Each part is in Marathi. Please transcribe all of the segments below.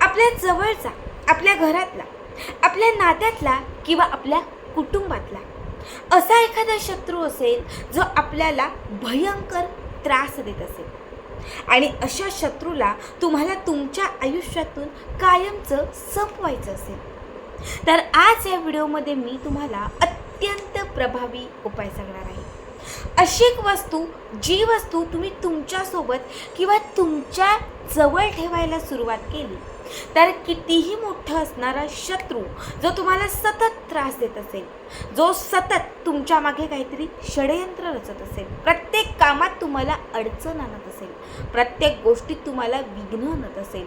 आपल्या जवळचा आपल्या घरातला आपल्या नात्यातला किंवा आपल्या कुटुंबातला. असा एखादा शत्रू असेल जो आपल्याला भयंकर त्रास देत असेल. आणि अशा शत्रूला तुम्हाला तुमच्या आयुष्यातून कायमचं संपवायचं असेल. तर आज या व्हिडिओमध्ये मी तुम्हाला अत्यंत प्रभावी उपाय सांगणार आहे. अशी एक वस्तू जी वस्तू तुम्ही तुमच्यासोबत किंवा तुमच्या जवळ ठेवायला सुरुवात केली तर कितीही मोठं असणारा शत्रू जो तुम्हाला सतत त्रास देत असेल जो सतत तुमच्या मागे काहीतरी षडयंत्र रचत असेल प्रत्येक कामात तुम्हाला अडचण आणत असेल प्रत्येक गोष्टीत तुम्हाला विघ्न आणत असेल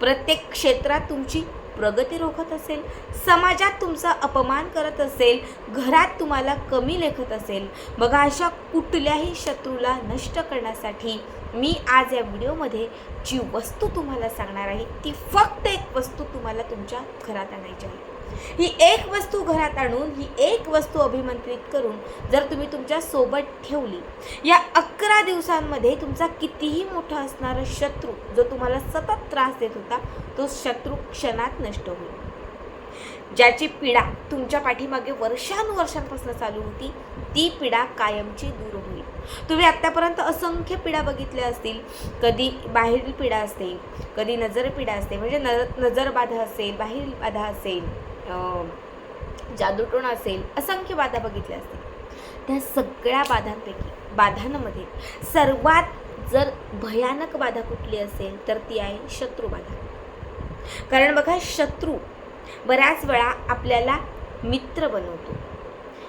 प्रत्येक क्षेत्रात तुमची प्रगती रोखत असेल समाजात तुमचा अपमान करत असेल घरात तुम्हाला कमी लेखत असेल बघा अशा कुठल्याही शत्रूला नष्ट करण्यासाठी मी आज या व्हिडिओमध्ये जी वस्तू तुम्हाला सांगणार आहे ती फक्त एक वस्तू तुम्हाला तुमच्या घरात आणायची आहे. ही एक वस्तू घरात आणून ही एक वस्तू अभिमंत्रित करून जर तुम्ही तुमच्यासोबत ठेवली या अकरा दिवसांमध्ये तुमचा कितीही मोठा असणारा शत्रू जो तुम्हाला सतत त्रास देत होता तो शत्रू क्षणात नष्ट होईल. ज्याची पीडा तुमच्या पाठीमागे वर्षानुवर्षांपासून चालू होती ती पीडा कायमची दूर होईल. तुम्ही आत्तापर्यंत असंख्य पीडा बघितल्या असतील. कधी बाहेरील पीडा असते कधी नजर पीडा असते म्हणजे न नजर बाधा असेल बाहेरील बाधा असेल जादूटोण जादूटोणा असेल असंख्य बाधा बघितल्या असतील. त्या सगळ्या बाधांपैकी बाधांमध्ये सर्वात जर भयानक बाधा कुठली असेल तर ती आहे शत्रू बाधा. कारण बघा शत्रू बऱ्याच वेळा आपल्याला मित्र बनवतो.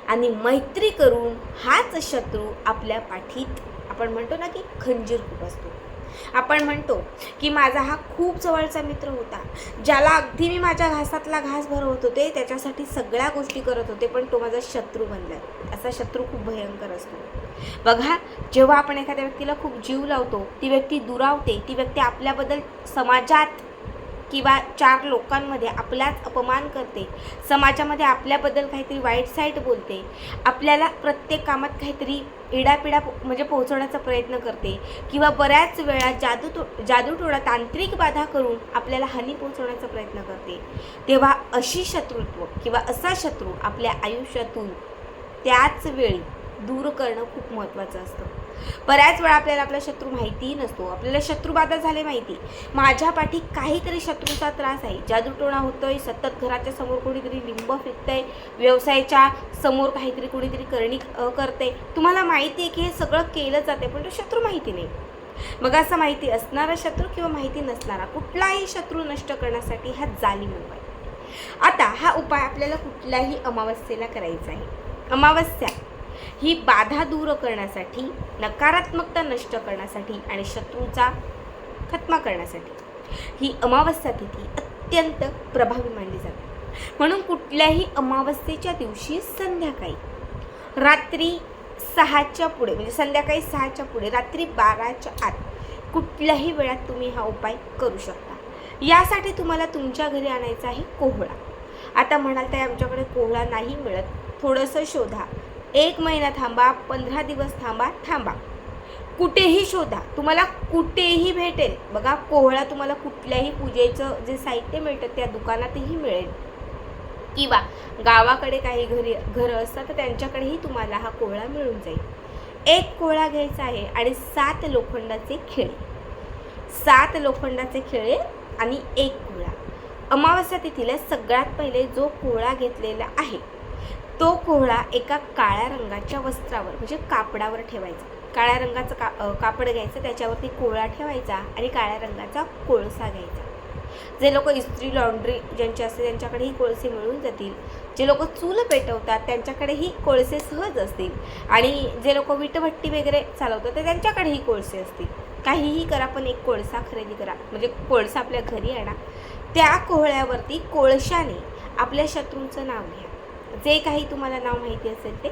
आणि मैत्री करून हाच शत्रू आपल्या पाठीत आपण म्हणतो ना की खंजीर खूप असतो. आपण म्हणतो की माझा हा खूप जवळचा मित्र होता ज्याला अगदी मी माझ्या घासातला घास भरवत होते त्याच्यासाठी सगळ्या गोष्टी करत होते पण तो माझा शत्रू बनला. असा शत्रू खूप भयंकर असतो. बघा जेव्हा आपण एखाद्या व्यक्तीला खूप जीव लावतो ती व्यक्ती दुरावते ती व्यक्ती आपल्याबद्दल समाजात किंवा चार लोकांमध्ये आपलाच अपमान करते. समाजामध्ये आपल्याबद्दल काहीतरी वाईट साईट बोलते. आपल्याला प्रत्येक कामात काहीतरी इडापिडा पो- म्हणजे पोहोचवण्याचा प्रयत्न करते. किंवा बऱ्याच वेळा जादू तो जादूटोळा तांत्रिक बाधा करून आपल्याला हानी पोहोचवण्याचा प्रयत्न करते. तेव्हा अशी शत्रुत्व किंवा असा शत्रू आपल्या आयुष्यातून त्याच वेळी दूर करणं खूप महत्त्वाचं असतं. बऱ्याच वेळा आपल्याला आपला शत्रू माहितीही नसतो. आपल्याला शत्रुबाधा झाले माहिती. माझ्या पाठी काहीतरी शत्रूचा त्रास आहे. जादूटोणा होतोय सतत घराच्या समोर कोणीतरी लिंब फिरतंय व्यवसायाच्या समोर काहीतरी कोणीतरी करणी करते तुम्हाला माहिती आहे की हे सगळं केलं जाते पण तो शत्रू माहिती नाही. मग असं माहिती असणारा शत्रू किंवा माहिती नसणारा कुठलाही शत्रू नष्ट करण्यासाठी हा जालिम उपाय. आता हा उपाय आपल्याला कुठल्याही अमावस्येला करायचा आहे. अमावस्या. ही बाधा दूर करण्यासाठी नकारात्मकता नष्ट करण्यासाठी आणि शत्रूचा खत्मा करण्यासाठी. ही अमावस्या तिथी अत्यंत प्रभावी मानली जाते. म्हणून कुठल्याही अमावस्येच्या दिवशी संध्याकाळी रात्री सहाच्या पुढे म्हणजे संध्याकाळी सहाच्या पुढे रात्री बाराच्या आत कुठल्याही वेळात तुम्ही हा उपाय करू शकता. यासाठी तुम्हाला तुमच्या घरी आणायचा आहे कोहळा. आता म्हणाल तर आमच्याकडे कोहळा नाही मिळत. थोडंसं शोधा. एक महिना थांबा पंधरा दिवस थांबा थांबा. कुठेही शोधा. तुम्हाला कुठेही भेटेल. बघा कोहळा तुम्हाला कुठल्याही पूजेचं जे साहित्य मिळतं त्या दुकानातही मिळेल. किंवा गावाकडे काही घरी घरं असतात तर त्यांच्याकडेही तुम्हाला हा कोहळा मिळून जाईल. एक कोहळा घ्यायचा आहे आणि सात लोखंडाचे खिळे. सात लोखंडाचे खिळे आणि एक कोहळा. अमावस्या तिथीला सगळ्यात पहिले जो कोहळा घेतलेला आहे तो कोहळा एका काळ्या रंगाच्या वस्त्रावर म्हणजे कापडावर ठेवायचा. काळ्या रंगाचं का कापड घ्यायचं त्याच्यावरती कोहळा ठेवायचा आणि काळ्या रंगाचा कोळसा घ्यायचा. जे लोक इस्त्री लॉन्ड्री ज्यांची असते त्यांच्याकडेही कोळसे मिळून जातील. जे लोक चूल पेटवतात त्यांच्याकडेही कोळसे सहज असतील. आणि जे लोक विटभट्टी वगैरे चालवतात तर त्यांच्याकडेही कोळसे असतील. काहीही करा पण एक कोळसा खरेदी करा. म्हणजे कोळसा आपल्या घरी आणा. त्या कोहळ्यावरती कोळशाने आपल्या शत्रूचं नाव घ्या. जे काही तुम्हाला नाव माहिती असेल ते.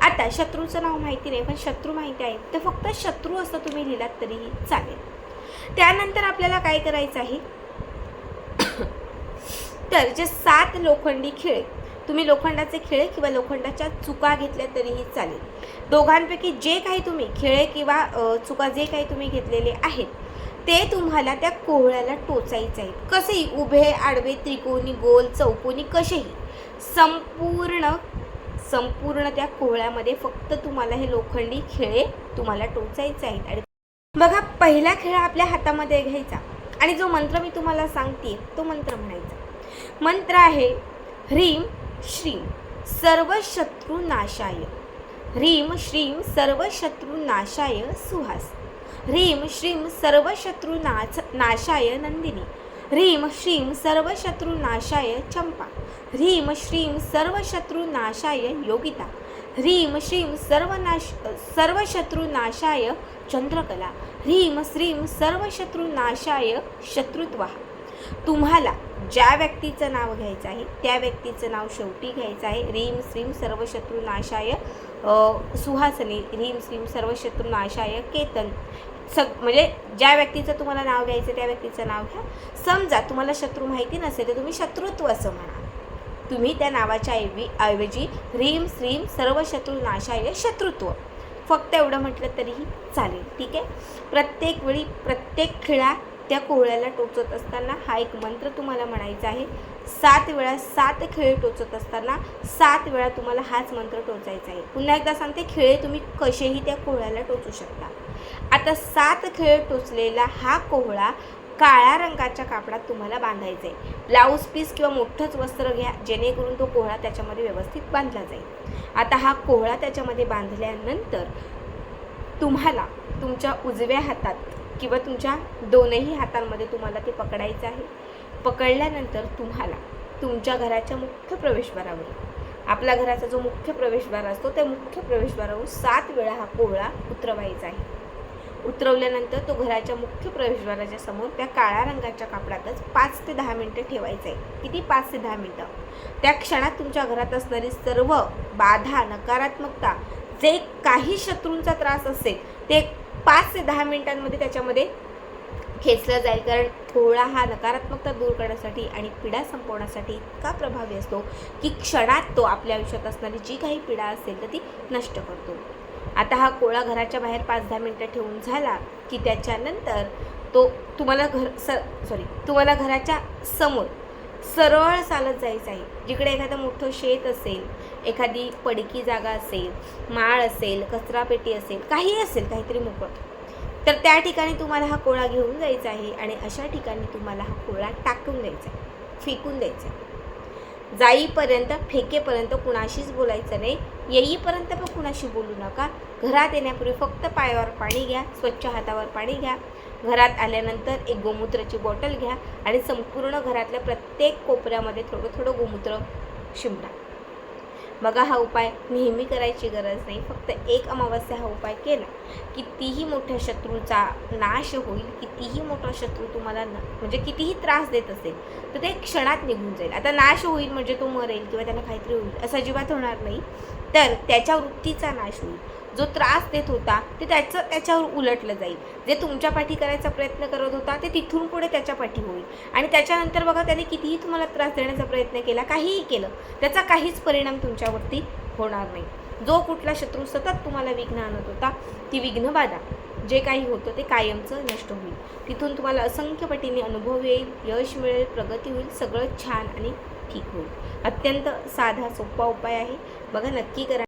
आता शत्रूचं नाव माहिती नाही पण शत्रू माहिती आहे तर फक्त शत्रू असं तुम्ही लिहिलात तरीही चालेल. त्यानंतर आपल्याला काय करायचं आहे? तर जे सात लोखंडी खिळे तुम्ही लोखंडाचे खिळे किंवा लोखंडाच्या चुका घेतल्या तरीही चालेल. दोघांपैकी जे काही तुम्ही खिळे किंवा चुका जे काही तुम्ही घेतलेले आहेत ते तुम्हाला त्या कोहळ्याला टोचायचं आहेत कसेही उभे आडवे त्रिकोणी गोल चौकोनी कसेही. संपूर्ण संपूर्ण त्या कोहळ्यामध्ये फक्त तुम्हाला हे लोखंडी खिळे तुम्हाला टोचायचे आहेत. आणि बघा पहिला खेळ आपल्या हातामध्ये घ्यायचा. आणि जो मंत्र मी तुम्हाला सांगते तो मंत्र म्हणायचा. मंत्र आहे ह्रीम श्रीम सर्व शत्रू नाशाय ह्रीम श्रीम सर्व शत्रू नाशाय सुहास. ह्रीम श्रीम सर्व शत्रू नाच नाशाय नंदिनी. ह्रीं श्रीं सर्वशत्रुनाशाय चंपा। ह्रीं श्रीं सर्वशत्रुनाशाय योगिता। ह्रीं श्रीं सर्वनाश सर्वशत्रुनाशाय चंद्रकला। ह्रीं श्रीं सर्वशत्रुनाशाय शत्रुत्वा। तुम्हाला ज्या व्यक्तीचं नाव घ्यायचं आहे त्या व्यक्तीचं नाव शेवटी घ्यायचं आहे. ह्रीम श्रीम सर्वशत्रुनाशाय सुहासनी ह्रीम श्रीम सर्वशत्रुनाशाय केतन। सग म्हणजे ज्या व्यक्तीचं तुम्हाला नाव घ्यायचं त्या व्यक्तीचं नाव घ्या. समजा तुम्हाला शत्रू माहिती नसेल तर तुम्ही शत्रुत्व असं म्हणा. तुम्ही त्या नावाच्या ऐवी ऐवजी ह्रीम श्रीम सर्व शत्रू नाशाय शत्रुत्व. फक्त एवढं म्हटलं तरीही चालेल ठीक आहे? प्रत्येक वेळी प्रत्येक खिळा त्या कोहळ्याला टोचत असताना हा एक मंत्र तुम्हाला म्हणायचा आहे. सात वेळा सात खेळ टोचत असताना सात वेळा तुम्हाला हाच मंत्र टोचायचा आहे. पुन्हा एकदा सांगते खेळ तुम्ही कसेही त्या कोहळ्याला टोचू शकता. आता सात खेळ टोचलेला हा कोहळा काळ्या रंगाच्या कापडात तुम्हाला बांधायचा आहे. ब्लाऊज पीस किंवा मोठंच वस्त्र घ्या जेणेकरून तो कोहळा त्याच्यामध्ये व्यवस्थित बांधला जाईल. आता हा कोहळा त्याच्यामध्ये बांधल्यानंतर तुम्हाला तुमच्या उजव्या हातात किंवा तुमच्या दोनही हातांमध्ये तुम्हाला ते पकडायचं आहे. पकडल्यानंतर तुम्हाला तुमच्या घराच्या मुख्य प्रवेशद्वारावर आपल्या घराचा जो मुख्य प्रवेशद्वार असतो त्या मुख्य प्रवेशद्वारावर सात वेळा हा कोहळा उतरवायचा आहे. उतरवल्यानंतर तो घराच्या मुख्य प्रवेशद्वाराच्या समोर त्या काळ्या रंगाच्या कापडातच पाच ते दहा मिनटं ठेवायचं आहे. किती? पाच ते दहा मिनटं. त्या क्षणात तुमच्या घरात असणारी सर्व बाधा नकारात्मकता जे काही शत्रूंचा त्रास असेल ते पाच ते दहा मिनिटांमध्ये त्याच्यामध्ये खेचलं जाईल. कारण थोडा हा नकारात्मकता दूर करण्यासाठी आणि पीडा संपवण्यासाठी इतका प्रभावी असतो की क्षणात तो आपल्या आयुष्यात असणारी जी काही पीडा असेल तर ती नष्ट करतो. आता हा कोळा घराच्या बाहेर पाच दहा मिनटं ठेवून झाला की त्याच्यानंतर तो तुम्हाला घर स सॉरी तुम्हाला घराच्या समोर सरळ चालत जायचं आहे. जिकडे एखादं मोठं शेत असेल एखादी पडकी जागा असेल माळ असेल कचरापेटी असेल काही असेल काहीतरी मोकळं तर त्या ठिकाणी तुम्हाला हा कोळा घेऊन जायचा आहे आणि अशा ठिकाणी तुम्हाला हा कोळा टाकून द्यायचा आहे फेकून द्यायचा आहे. जाईपर्यंत फेकेपर्यंत कुणाशीच बोलायचं नाही. येईपर्यंत पण कुणाशी बोलू नका. घरात येण्यापूर्वी फक्त पायावर पाणी घ्या स्वच्छ हातावर पाणी घ्या. घरात आल्यानंतर एक गोमूत्राची बॉटल घ्या आणि संपूर्ण घरातल्या प्रत्येक कोपऱ्यामध्ये थोडं थोडं गोमूत्र शिंपडा. बघा हा उपाय नेहमी करायची गरज नाही. फक्त एक अमावस्या हा उपाय केला कितीही मोठ्या शत्रूचा नाश होईल कितीही मोठा शत्रू तुम्हाला न म्हणजे कितीही त्रास देत असेल तर ते क्षणात निघून जाईल. आता नाश होईल म्हणजे तो मरेल किंवा त्याला काहीतरी होईल असं अजिबात होणार नाही. तर त्याच्या वृत्तीचा नाश होईल. जो त्रास देत होता ते त्याचं त्याच्यावर उलटलं जाईल. जे तुमच्या पाठी करायचा प्रयत्न करत होता ते तिथून पुढे त्याच्या पाठी होईल. आणि त्याच्यानंतर बघा त्याने कितीही तुम्हाला त्रास देण्याचा प्रयत्न केला काहीही केलं त्याचा काहीच परिणाम तुमच्यावरती होणार नाही. जो कुठला शत्रू सतत तुम्हाला विघ्न आणत होता ती विघ्नबाधा जे काही होतं ते कायमचं नष्ट होईल. तिथून तुम्हाला असंख्य पटीने अनुभव येईल यश मिळेल प्रगती होईल सगळं छान आणि ठीक होईल. अत्यंत साधा सोपा उपाय आहे. बघा नक्की करा.